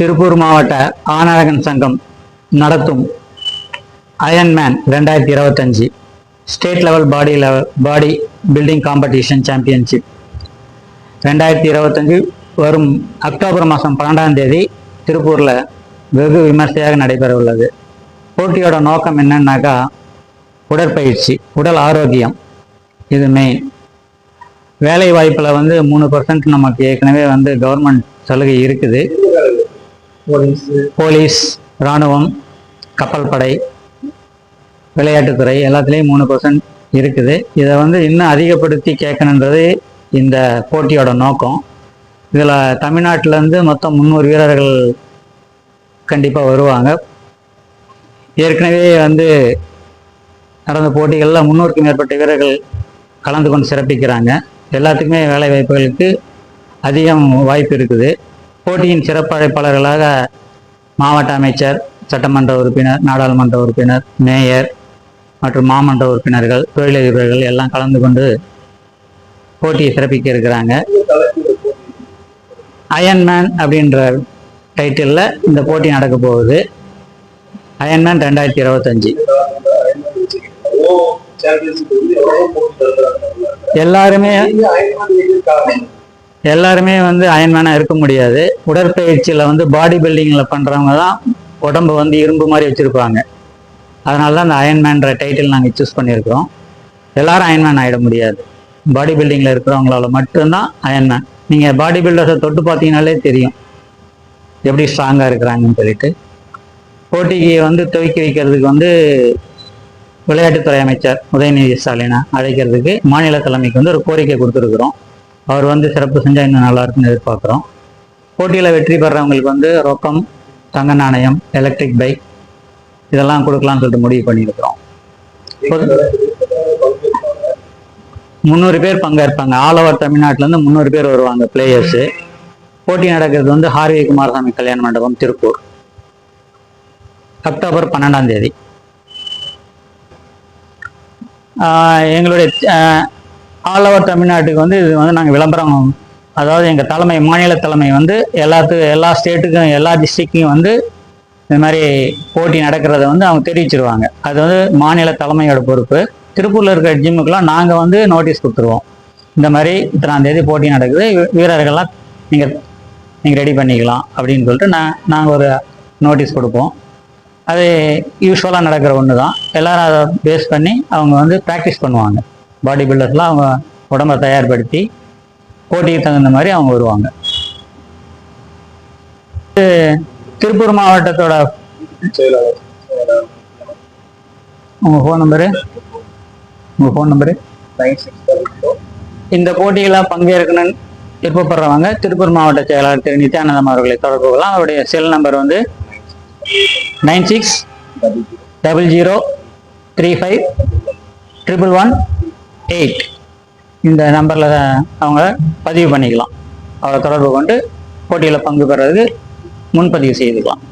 திருப்பூர் மாவட்ட ஆனழகன் சங்கம் நடத்தும் அயன்மேன் ரெண்டாயிரத்தி இருபத்தஞ்சி state level body level body building competition championship ரெண்டாயிரத்தி இருபத்தஞ்சு வரும் அக்டோபர் மாதம் பன்னெண்டாம் தேதி திருப்பூரில் வெகு விமர்சையாக நடைபெற உள்ளது போட்டியோட நோக்கம் என்னன்னாக்கா உடற்பயிற்சி உடல் ஆரோக்கியம். இது மெயின் வேலை வாய்ப்பில் வந்து மூணு பர்சன்ட் நமக்கு ஏற்கனவே வந்து கவர்மெண்ட் சலுகை இருக்குது. போலீஸ். இராணுவம் கப்பல் படை விளையாட்டுத்துறை எல்லாத்துலேயும் மூணு பர்சன்ட் இருக்குது. இதை வந்து இன்னும் அதிகப்படுத்தி கேட்கணுன்றது இந்த போட்டியோட நோக்கம். இதில் தமிழ்நாட்டிலேருந்து மொத்தம் முந்நூறு வீரர்கள் கண்டிப்பாக வருவாங்க. ஏற்கனவே வந்து நடந்த போட்டிகளில் முந்நூறுக்கும் மேற்பட்ட வீரர்கள் கலந்து கொண்டு சிறப்பிக்கிறாங்க. எல்லாத்துக்குமே வேலை வாய்ப்புகளுக்கு அதிகம் வாய்ப்பு இருக்குது. போட்டியின் சிறப்பழைப்பாளர்களாக மாவட்ட அமைச்சர் சட்டமன்ற உறுப்பினர் நாடாளுமன்ற உறுப்பினர் மேயர் மற்றும் மாமன்ற உறுப்பினர்கள் தொழிலதிபர்கள் எல்லாம் கலந்து கொண்டு போட்டியை சிறப்பிக்க இருக்கிறாங்க. அயன்மேன் அப்படின்ற டைட்டிலில் இந்த போட்டி நடக்க போகுது. அயன்மேன் ரெண்டாயிரத்தி இருபத்தஞ்சி. எல்லாருமே எல்லாருமே வந்து அயன்மேனாக இருக்க முடியாது. உடற்பயிற்சியில் வந்து பாடி பில்டிங்கில் பண்ணுறவங்க தான் உடம்பு வந்து இரும்பு மாதிரி வச்சுருப்பாங்க. அதனால தான் அந்த அயன்மேன்ற டைட்டில் நாங்கள் சூஸ் பண்ணியிருக்கிறோம். எல்லாரும் அயன்மேன் ஆகிட முடியாது. பாடி பில்டிங்கில் இருக்கிறவங்களால மட்டும்தான் அயன்மேன் நீங்கள் பாடி பில்டர்ஸை தொட்டு பார்த்தீங்கனாலே தெரியும். எப்படி ஸ்ட்ராங்காக இருக்கிறாங்கன்னு சொல்லிட்டு. போட்டிக்கு வந்து துவக்கி வைக்கிறதுக்கு வந்து விளையாட்டுத்துறை அமைச்சர் உதயநிதி ஸ்டாலினை அழைக்கிறதுக்கு மாநில தலைமைக்கு வந்து ஒரு கோரிக்கை கொடுத்துருக்குறோம். அவர் வந்து சிறப்பு செஞ்சால் இன்னும் நல்லா இருக்குன்னு எதிர்பார்க்குறோம். போட்டியில் வெற்றி பெறவங்களுக்கு வந்து ரொக்கம் தங்க நாணயம் எலக்ட்ரிக் பைக் இதெல்லாம் கொடுக்கலாம்னு சொல்லிட்டு முடிவு பண்ணியிருக்கிறோம். முந்நூறு பேர் பங்கேற்பாங்க. ஆல் ஓவர் தமிழ்நாட்டிலேருந்து முந்நூறு பேர் வருவாங்க பிளேயர்ஸு போட்டி நடக்கிறது வந்து ஹார்வி குமாரசாமி கல்யாண மண்டபம் திருப்பூர். அக்டோபர் பன்னெண்டாம் தேதி. ஆஹ் எங்களுடைய ஆல் ஓவர் தமிழ்நாட்டுக்கு வந்து இது வந்து நாங்கள் விளம்பரம். அதாவது எங்கள் தலைமை மாநில தலைமை வந்து எல்லாத்துக்கும் எல்லா ஸ்டேட்டுக்கும் எல்லா டிஸ்ட்ரிக்ட்டையும் வந்து இந்த மாதிரி போட்டி நடக்கிறத வந்து அவங்க தெரிவிச்சிருவாங்க. அது வந்து மாநில தலைமையோட பொறுப்பு. திருப்பூரில் இருக்கிற ஜிம்முக்கெல்லாம் நாங்கள் வந்து நோட்டீஸ் கொடுத்துருவோம். இந்த மாதிரி இத்தனாம் தேதி போட்டி நடக்குது. வீரர்கள்லாம் நீங்கள் நீங்கள் ரெடி பண்ணிக்கலாம் அப்படின்னு சொல்லிட்டு நான் நாங்கள் ஒரு நோட்டீஸ் கொடுப்போம். அது யூஸ்வலாக நடக்கிற ஒன்று தான் எல்லோரும் அதை பேஸ் பண்ணி அவங்க வந்து ப்ராக்டிஸ் பண்ணுவாங்க. பாடி பில்டர்ஸ்லாம் அவங்க உடம்பை தயார்படுத்தி போட்டிக்கு தகுந்த மாதிரி அவங்க வருவாங்க. திருப்பூர் மாவட்டத்தோட உங்கள் ஃபோன் நம்பரு உங்கள் ஃபோன் நம்பரு இந்த போட்டியில் பங்கேற்கணும்னு விருப்பப்படுறவங்க திருப்பூர் மாவட்ட செயலாளர் திரு. நித்யானந்தம் அவர்களை தொடர்பு கொள்ளலாம். அவருடைய செல் நம்பர் வந்து nine six double zero three five triple one eight இந்த நம்பரில் அவங்க பதிவு பண்ணிக்கலாம். அவரை தொடர்பு கொண்டு போட்டியில் பங்கு பெறதுக்கு முன்பதிவு செய்துக்கலாம்.